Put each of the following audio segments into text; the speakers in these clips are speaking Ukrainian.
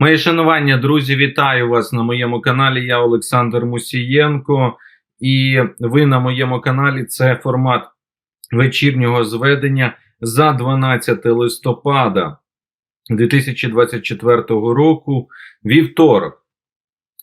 Моє шанування, друзі, вітаю вас на моєму каналі. Я Олександр Мусієнко, і ви на моєму каналі. Це формат вечірнього зведення за 12 листопада 2024 року, вівторок.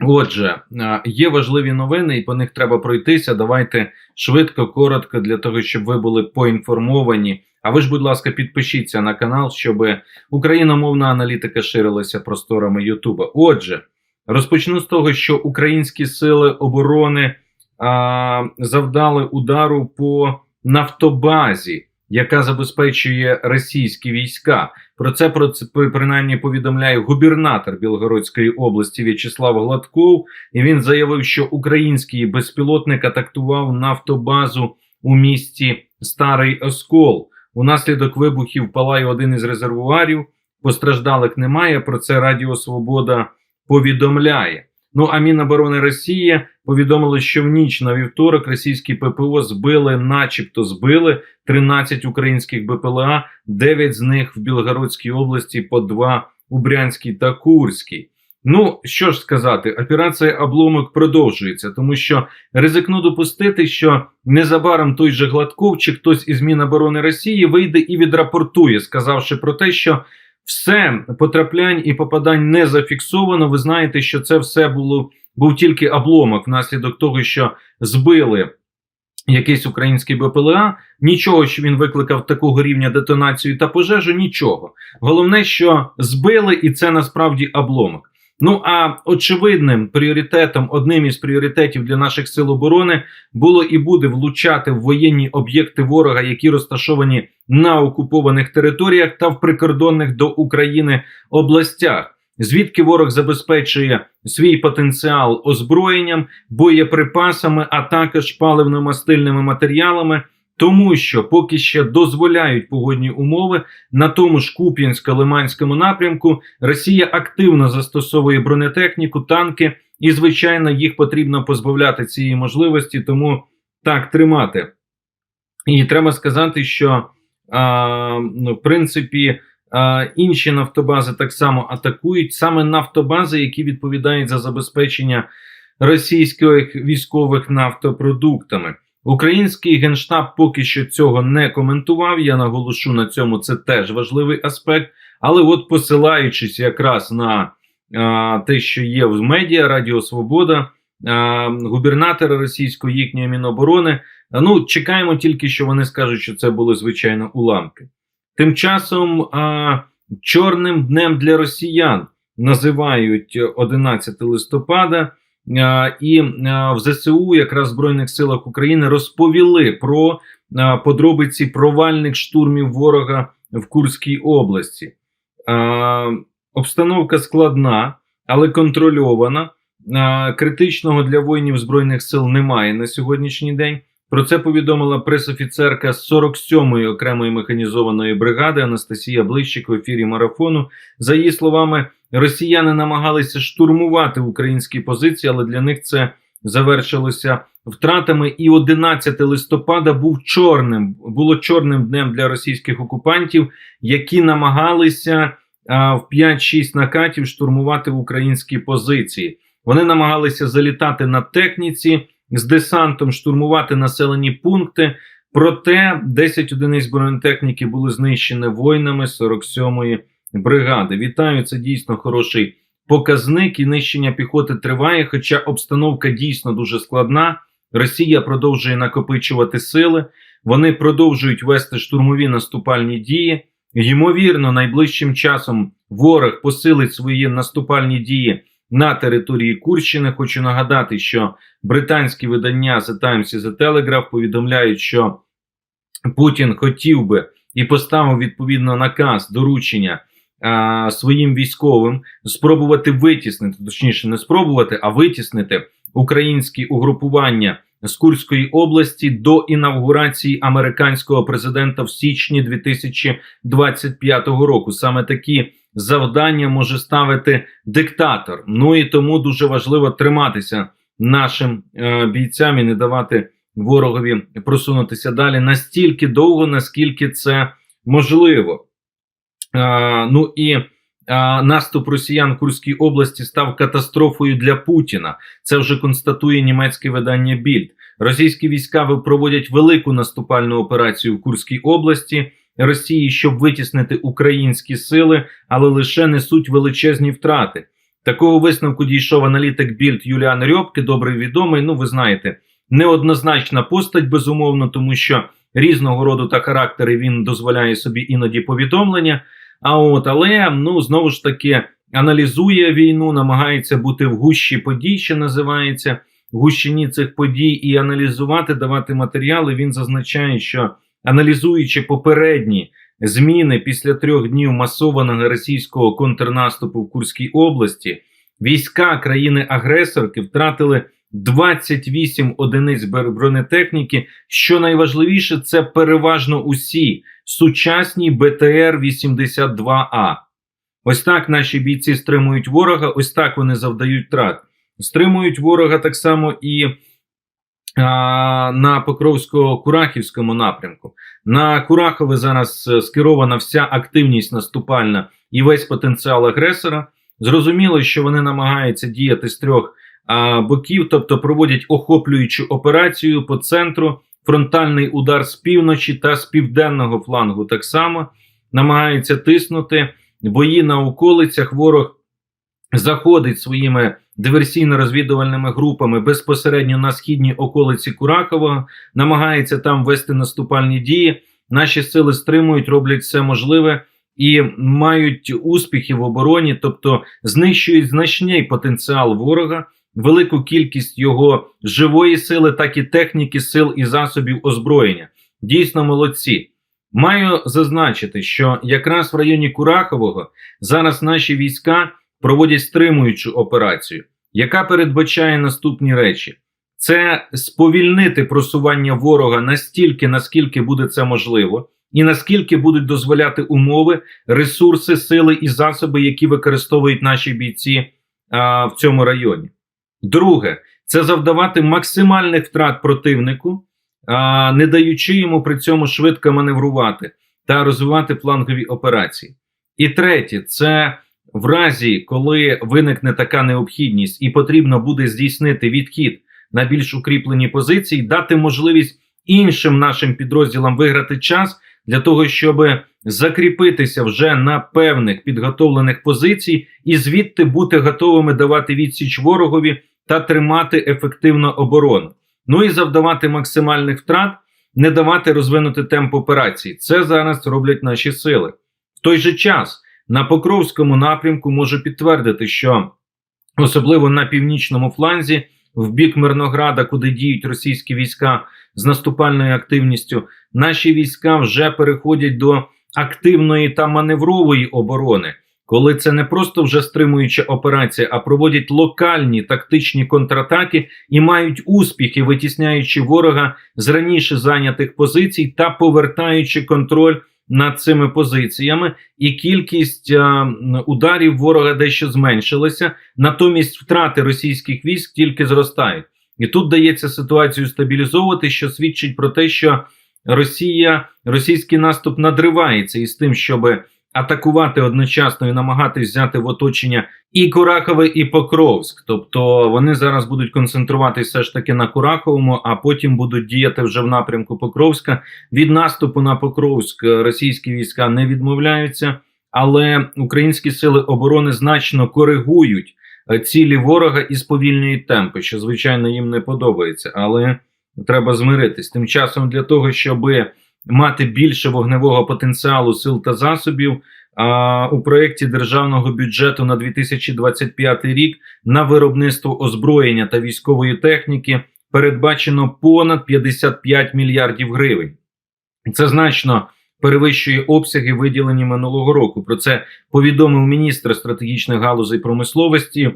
Отже, е, є важливі новини, і по них треба пройтися. Давайте швидко, коротко, для того, щоб ви були поінформовані. А ви ж, будь ласка, підпишіться на канал, щоб україномовна аналітика ширилася просторами Ютуба. Отже, розпочну з того, що українські сили оборони а, завдали удару по нафтобазі, яка забезпечує російські війська. Про це про принаймні повідомляє губернатор Білгородської області В'ячеслав Гладков. І він заявив, що український безпілотник атакував нафтобазу у місті Старий Оскол. Унаслідок вибухів палає один із резервуарів. Постраждалих немає. Про це Радіо Свобода повідомляє. Ну а Міноборони Росії повідомило, що в ніч на вівторок російські ППО збили, начебто збили 13 українських БПЛА, 9 з них в Білгородській області, по 2 у Брянській та Курській. Ну що ж сказати, операція обломок продовжується, тому що ризикну допустити, що незабаром той же Гладков чи хтось із Міноборони Росії вийде і відрапортує, сказавши про те, що все потраплянь і попадань не зафіксовано. Ви знаєте, що це все було був тільки обломок внаслідок того, що збили. Якийсь український БПЛА, нічого, що він викликав такого рівня детонацію та пожежу, нічого. Головне, що збили, і це насправді обломок. Ну а очевидним пріоритетом, одним із пріоритетів для наших сил оборони було і буде влучати в воєнні об'єкти ворога, які розташовані на окупованих територіях та в прикордонних до України областях. Звідки ворог забезпечує свій потенціал озброєнням, боєприпасами, а також паливно-мастильними матеріалами, тому що поки ще дозволяють погодні умови на тому ж Куп'янсько-Лиманському напрямку, Росія активно застосовує бронетехніку, танки, і звичайно їх потрібно позбавляти цієї можливості, тому так тримати. І треба сказати, що а, ну, в принципі. Інші нафтобази так само атакують саме нафтобази, які відповідають за забезпечення російських військових нафтопродуктами. Український генштаб поки що цього не коментував. Я наголошу на цьому. Це теж важливий аспект. Але, от, посилаючись якраз на а, те, що є в медіа Радіо Свобода, а, губернатора російської їхньої міноборони. Ну чекаємо тільки, що вони скажуть, що це були звичайно уламки. Тим часом а, чорним днем для росіян називають 11 листопада, і в ЗСУ, якраз в Збройних силах України, розповіли про подробиці провальних штурмів ворога в Курській області. Обстановка складна, але контрольована. Критичного для воїнів збройних сил немає на сьогоднішній день. Про це повідомила пресофіцерка з 47-ї окремої механізованої бригади Анастасія Блищик в ефірі марафону. За її словами, росіяни намагалися штурмувати українські позиції, але для них це завершилося втратами. І 11 листопада був чорним було чорним днем для російських окупантів, які намагалися а, в 5-6 накатів штурмувати українські позиції. Вони намагалися залітати на техніці з десантом штурмувати населені пункти. Проте 10 одиниць бронетехніки були знищені воїнами 47-ї бригади. Вітаю, це дійсно хороший показник. І нищення піхоти триває. Хоча обстановка дійсно дуже складна. Росія продовжує накопичувати сили. Вони продовжують вести штурмові наступальні дії. Ймовірно, найближчим часом ворог посилить свої наступальні дії на території Курщини. Хочу нагадати, що британські видання The Times і The Telegraph повідомляють, що Путін хотів би і поставив відповідно наказ доручення своїм військовим спробувати витіснити, точніше, не спробувати, а витіснити українські угрупування з Курської області до інавгурації американського президента в січні 2025 року. Саме такі завдання може ставити диктатор. Ну і тому дуже важливо триматися нашим е, бійцям і не давати ворогові просунутися далі настільки довго, наскільки це можливо. Е, ну і наступ росіян в Курській області став катастрофою для Путіна. Це вже констатує німецьке видання Більд. Російські війська проводять велику наступальну операцію в Курській області Росії, щоб витіснити українські сили, але лише несуть величезні втрати. Такого висновку дійшов аналітик Більд Юліан Рьобки, добрий відомий. Ну, ви знаєте, неоднозначна постать, безумовно, тому що різного роду та характери він дозволяє собі іноді повідомлення. А от, але ну знову ж таки аналізує війну, намагається бути в гущі подій, що називається гущині цих подій, і аналізувати, давати матеріали. Він зазначає, що аналізуючи попередні зміни після трьох днів масованого російського контрнаступу в Курській області, війська країни-агресорки втратили 28 одиниць бронетехніки. Що найважливіше, це переважно усі сучасні БТР-82А. Ось так наші бійці стримують ворога, ось так вони завдають трат. Стримують ворога так само і на Покровсько-Курахівському напрямку. На Курахове зараз е, скерована вся активність наступальна і весь потенціал агресора. Зрозуміло, що вони намагаються діяти з трьох а, боків, тобто проводять охоплюючу операцію по центру, фронтальний удар з півночі та з південного флангу так само намагаються тиснути бої на околицях. Ворог заходить своїми диверсійно-розвідувальними групами безпосередньо на східній околиці Курахова, намагається там вести наступальні дії. Наші сили стримують, роблять все можливе і мають успіхи в обороні, тобто знищують значний потенціал ворога, велику кількість його живої сили, так і техніки, сил і засобів озброєння. Дійсно молодці. Маю зазначити, що якраз в районі Курахового зараз наші війська проводять стримуючу операцію, яка передбачає наступні речі: це сповільнити просування ворога настільки, наскільки буде це можливо, і наскільки будуть дозволяти умови, ресурси, сили і засоби, які використовують наші бійці а, в цьому районі. Друге, це завдавати максимальних втрат противнику, а, не даючи йому при цьому швидко маневрувати та розвивати флангові операції. І третє, це в разі, коли виникне така необхідність і потрібно буде здійснити відхід на більш укріплені позиції, дати можливість іншим нашим підрозділам виграти час для того, щоб закріпитися вже на певних підготовлених позицій, і звідти бути готовими давати відсіч ворогові та тримати ефективно оборону. Ну і завдавати максимальних втрат, не давати розвинути темп операції. Це зараз роблять наші сили. В той же час на Покровському напрямку можу підтвердити, що особливо на північному фланзі, в бік Мирнограда, куди діють російські війська з наступальною активністю, наші війська вже переходять до активної та маневрової оборони, коли це не просто вже стримуюча операція, а проводять локальні тактичні контратаки і мають успіхи, витісняючи ворога з раніше зайнятих позицій та повертаючи контроль над цими позиціями, і кількість а, ударів ворога дещо зменшилася. Натомість втрати російських військ тільки зростають, і тут дається ситуацію стабілізовувати, що свідчить про те, що Росія, російський наступ надривається із тим, щоб атакувати одночасно і намагатись взяти в оточення і Курахове, і Покровськ. Тобто вони зараз будуть концентруватися все ж таки на Кураховому, а потім будуть діяти вже в напрямку Покровська. Від наступу на Покровськ російські війська не відмовляються, але українські сили оборони значно коригують е, цілі ворога і сповільнюють темпи, що звичайно їм не подобається, але треба змиритись. Тим часом для того, щоби мати більше вогневого потенціалу сил та засобів. А у проєкті державного бюджету на 2025 рік на виробництво озброєння та військової техніки передбачено понад 55 мільярдів гривень. Це значно перевищує обсяги, виділені минулого року. Про це повідомив міністр стратегічних галузей промисловості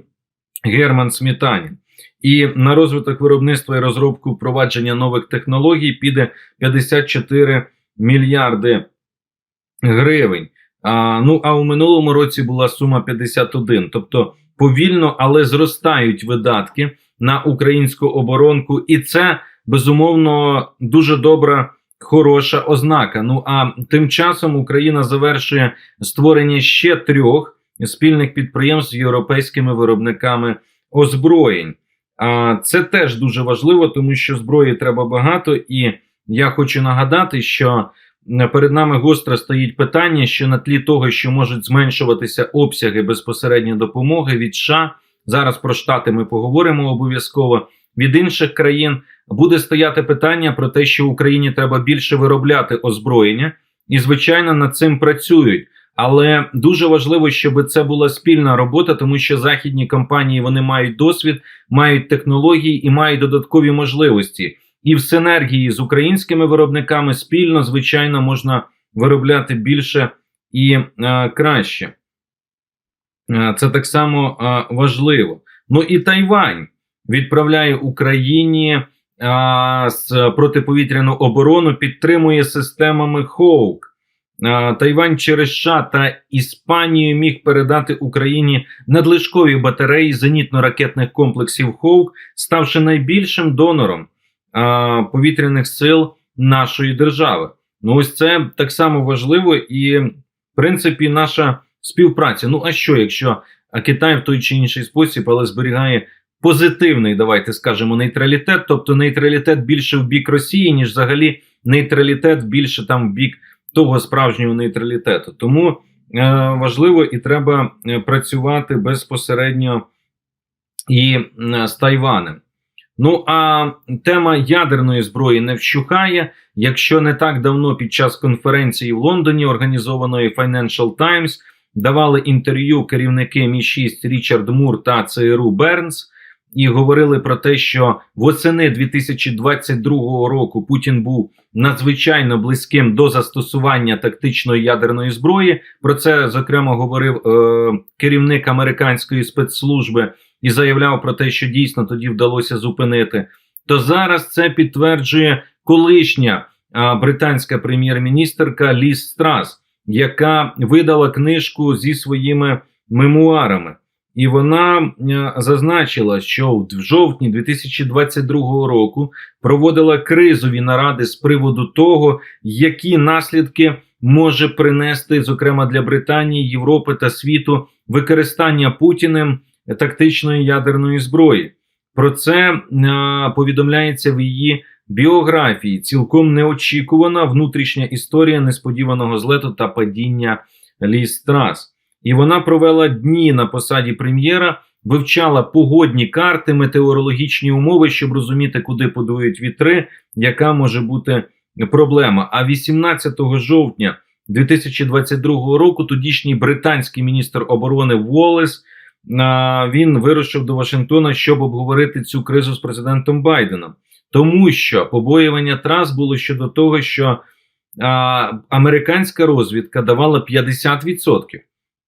Герман Смітанін. І на розвиток виробництва і розробку впровадження нових технологій піде 54 мільярди гривень. А, Ну а у минулому році була сума 51. Тобто повільно, але зростають видатки на українську оборонку, і це безумовно дуже добра. Хороша ознака. Ну а тим часом Україна завершує створення ще трьох спільних підприємств з європейськими виробниками озброєнь. Це теж дуже важливо, тому що зброї треба багато, і я хочу нагадати, що перед нами гостро стоїть питання, що на тлі того, що можуть зменшуватися обсяги безпосередньої допомоги від США, зараз про штати ми поговоримо обов'язково. Від інших країн буде стояти питання про те, що Україні треба більше виробляти озброєння, і звичайно над цим працюють. Але дуже важливо, щоб це була спільна робота, тому що західні компанії вони мають досвід, мають технології і мають додаткові можливості. І в синергії з українськими виробниками спільно, звичайно, можна виробляти більше і е, краще. Е, це так само е, важливо. Ну і Тайвань відправляє Україні а, з протиповітряну оборону, підтримує системами Хоук. Тайвань через США та Іспанію міг передати Україні надлишкові батареї зенітно-ракетних комплексів Хоук, ставши найбільшим донором а, повітряних сил нашої держави. Ну, ось це так само важливо, і в принципі, наша співпраця. Ну а що, якщо Китай в той чи інший спосіб, але зберігає позитивний, давайте скажемо, нейтралітет, тобто нейтралітет більше в бік Росії, ніж взагалі нейтралітет більше там в бік того справжнього нейтралітету. Тому е, важливо і треба е, працювати безпосередньо і е, з Тайванем. Ну а тема ядерної зброї не вщухає. Якщо не так давно під час конференції в Лондоні, організованої Financial Times, давали інтерв'ю керівники Мі 6 Річард Мур та ЦРУ Бернс і говорили про те, що восени 2022 року Путін був надзвичайно близьким до застосування тактичної ядерної зброї. Про це зокрема говорив е, керівник американської спецслужби і заявляв про те, що дійсно тоді вдалося зупинити. То зараз це підтверджує колишня е, британська прем'єр-міністерка Ліс Страс, яка видала книжку зі своїми мемуарами. І вона е, зазначила, що в жовтні 2022 року проводила кризові наради з приводу того, які наслідки може принести, зокрема для Британії, Європи та світу, використання Путіним тактичної ядерної зброї. Про це е, повідомляється в її біографії. Цілком неочікувана внутрішня історія несподіваного злету та падіння ліс трас. І вона провела дні на посаді прем'єра, вивчала погодні карти, метеорологічні умови, щоб розуміти, куди подують вітри, яка може бути проблема. А 18 жовтня 2022 року тодішній британський міністр оборони Волес він вирушив до Вашингтона, щоб обговорити цю кризу з президентом Байденом, тому що побоювання трас було щодо того, що а, американська розвідка давала 50%.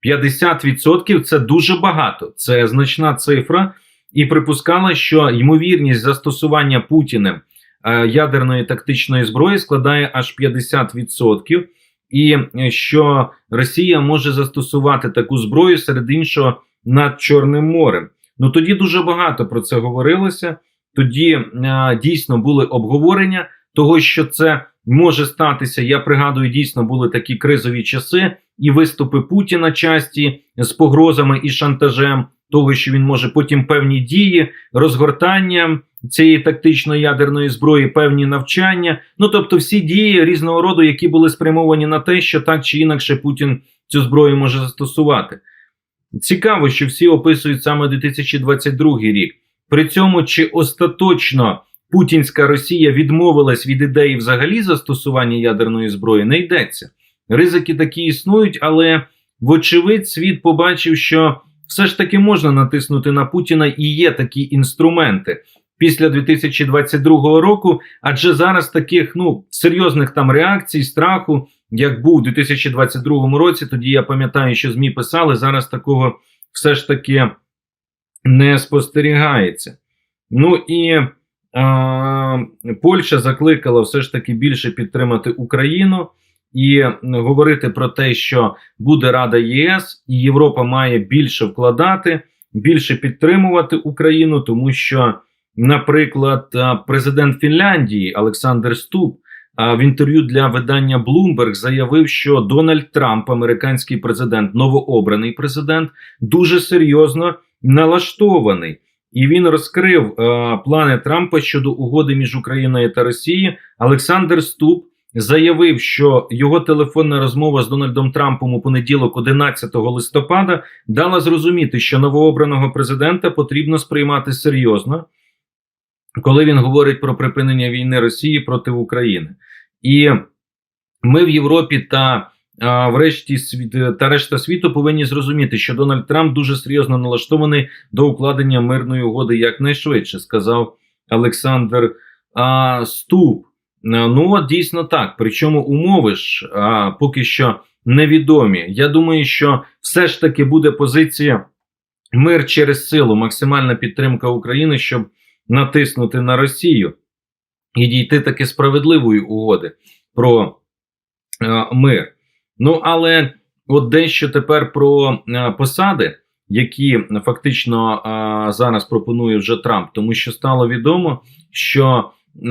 50% це дуже багато, це значна цифра, і припускала, що ймовірність застосування Путіним е, ядерної тактичної зброї складає аж 50%, і е, що Росія може застосувати таку зброю серед іншого над Чорним морем. Ну тоді дуже багато про це говорилося. Тоді е, дійсно були обговорення того, що це може статися. Я пригадую, дійсно були такі кризові часи і виступи Путіна часті з погрозами і шантажем, того, що він може потім певні дії, розгортання цієї тактичної ядерної зброї, певні навчання. Ну тобто, всі дії різного роду, які були спрямовані на те, що так чи інакше Путін цю зброю може застосувати. Цікаво, що всі описують саме 2022 рік. При цьому чи остаточно Путінська Росія відмовилась від ідеї взагалі застосування ядерної зброї, не йдеться. Ризики такі існують, але вочевидь, світ побачив, що все ж таки можна натиснути на Путіна і є такі інструменти після 2022 року. Адже зараз таких ну серйозних там реакцій, страху, як був у 2022 році, тоді я пам'ятаю, що ЗМІ писали, зараз такого все ж таки не спостерігається. Ну і Польща закликала все ж таки більше підтримати Україну і говорити про те, що буде Рада ЄС, і Європа має більше вкладати, більше підтримувати Україну, тому що, наприклад, президент Фінляндії Олександр Ступ в інтерв'ю для видання Bloomberg заявив, що Дональд Трамп, американський президент, новообраний президент, дуже серйозно налаштований. І він розкрив е, плани Трампа щодо угоди між Україною та Росією. Олександр Ступ заявив, що його телефонна розмова з Дональдом Трампом у понеділок, 11 листопада, дала зрозуміти, що новообраного президента потрібно сприймати серйозно, коли він говорить про припинення війни Росії проти України. І ми в Європі та а, врешті світ та решта світу повинні зрозуміти, що Дональд Трамп дуже серйозно налаштований до укладення мирної угоди якнайшвидше, сказав Олександр а, Ступ. Ну, дійсно так. Причому умови ж а, поки що невідомі. Я думаю, що все ж таки буде позиція мир через силу, максимальна підтримка України, щоб натиснути на Росію і дійти таки справедливої угоди про е, мир. Ну але от дещо тепер про е, посади, які фактично е, зараз пропонує вже Трамп, тому що стало відомо, що е,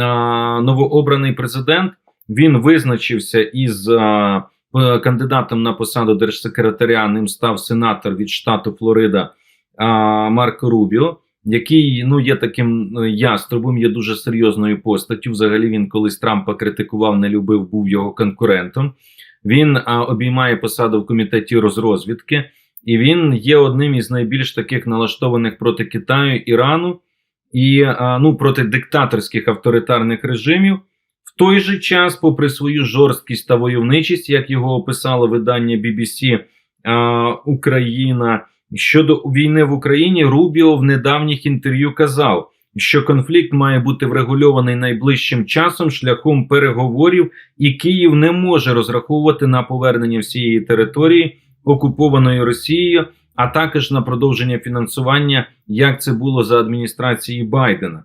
новообраний президент він визначився із кандидатом на посаду держсекретаря. Ним став сенатор від штату Флорида Марко Рубіо. Який ну є таким яструбом, є дуже серйозною постаттю. Взагалі він колись Трампа критикував, не любив, був його конкурентом. Він а, обіймає посаду в комітеті розрозвідки, і він є одним із найбільш таких налаштованих проти Китаю, Ірану і а, ну проти диктаторських авторитарних режимів. В той же час, попри свою жорсткість та войовничість, як його описало видання BBC а, Україна. Щодо війни в Україні, Рубіо в недавніх інтерв'ю казав, що конфлікт має бути врегульований найближчим часом шляхом переговорів, і Київ не може розраховувати на повернення всієї території, окупованої Росією, а також на продовження фінансування, як це було за адміністрації Байдена.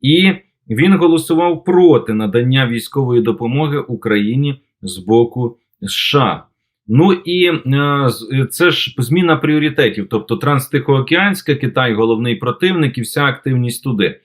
І він голосував проти надання військової допомоги Україні з боку США. Ну і е, з- це ж зміна пріоритетів, тобто Транстихоокеанська, Китай головний противник і вся активність туди.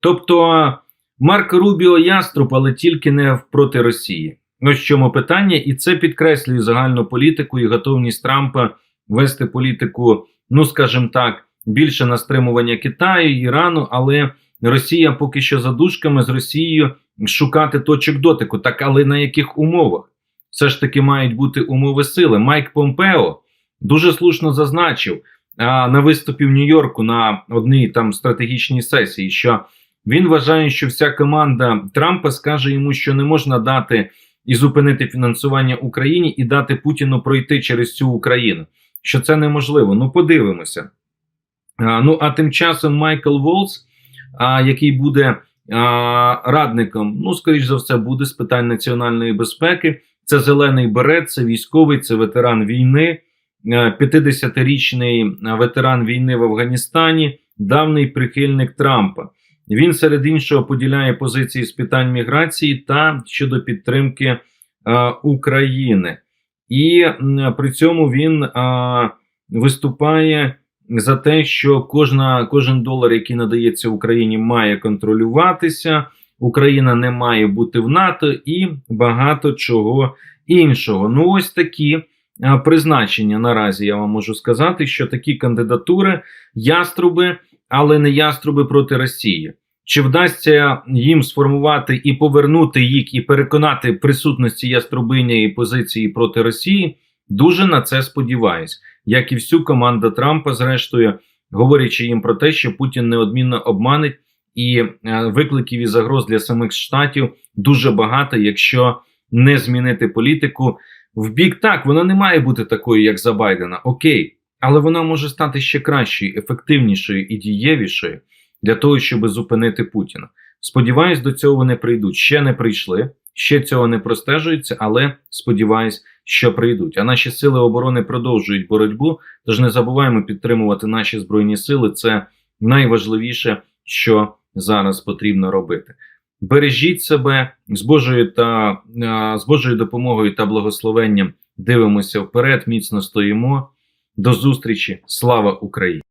Тобто Марк Рубіо яструб, але тільки не проти Росії. Ось в чому питання, і це підкреслює загальну політику і готовність Трампа вести політику, ну скажімо так, більше на стримування Китаю, Ірану, але Росія поки що за дужками з Росією шукати точок дотику. Так, але на яких умовах? Все ж таки мають бути умови сили. Майк Помпео дуже слушно зазначив а, на виступі в Нью-Йорку на одній там стратегічній сесії, що він вважає, що вся команда Трампа скаже йому, що не можна дати і зупинити фінансування Україні і дати Путіну пройти через цю Україну. Що це неможливо. Ну, подивимося. А, ну а тим часом Майкл Волц, а, який буде а, радником, ну скоріш за все, буде з питань національної безпеки. Це зелений берет, це військовий, це ветеран війни, е, 50-річний ветеран війни в Афганістані, давний прихильник Трампа. Він серед іншого поділяє позиції з питань міграції та щодо підтримки е, України, і при цьому він е, виступає за те, що кожна, кожен долар, який надається Україні, має контролюватися. Україна не має бути в НАТО і багато чого іншого. Ну, ось такі призначення наразі я вам можу сказати, що такі кандидатури яструби, але не яструби проти Росії. Чи вдасться їм сформувати і повернути їх, і переконати присутності яструбині і позиції проти Росії? Дуже на це сподіваюсь, як і всю команду Трампа, зрештою, говорячи їм про те, що Путін неодмінно обманить і е, викликів і загроз для самих штатів дуже багато, якщо не змінити політику в бік. Так, вона не має бути такою, як за Байдена, окей, але вона може стати ще кращою, ефективнішою і дієвішою для того, щоб зупинити Путіна. Сподіваюсь, до цього вони прийдуть. Ще не прийшли, ще цього не простежується, але сподіваюсь, що прийдуть. А наші сили оборони продовжують боротьбу. Тож не забуваємо підтримувати наші збройні сили. Це найважливіше, що зараз потрібно робити. Бережіть себе з Божою та з Божою допомогою та благословенням. Дивимося вперед, міцно стоїмо. До зустрічі. Слава Україні!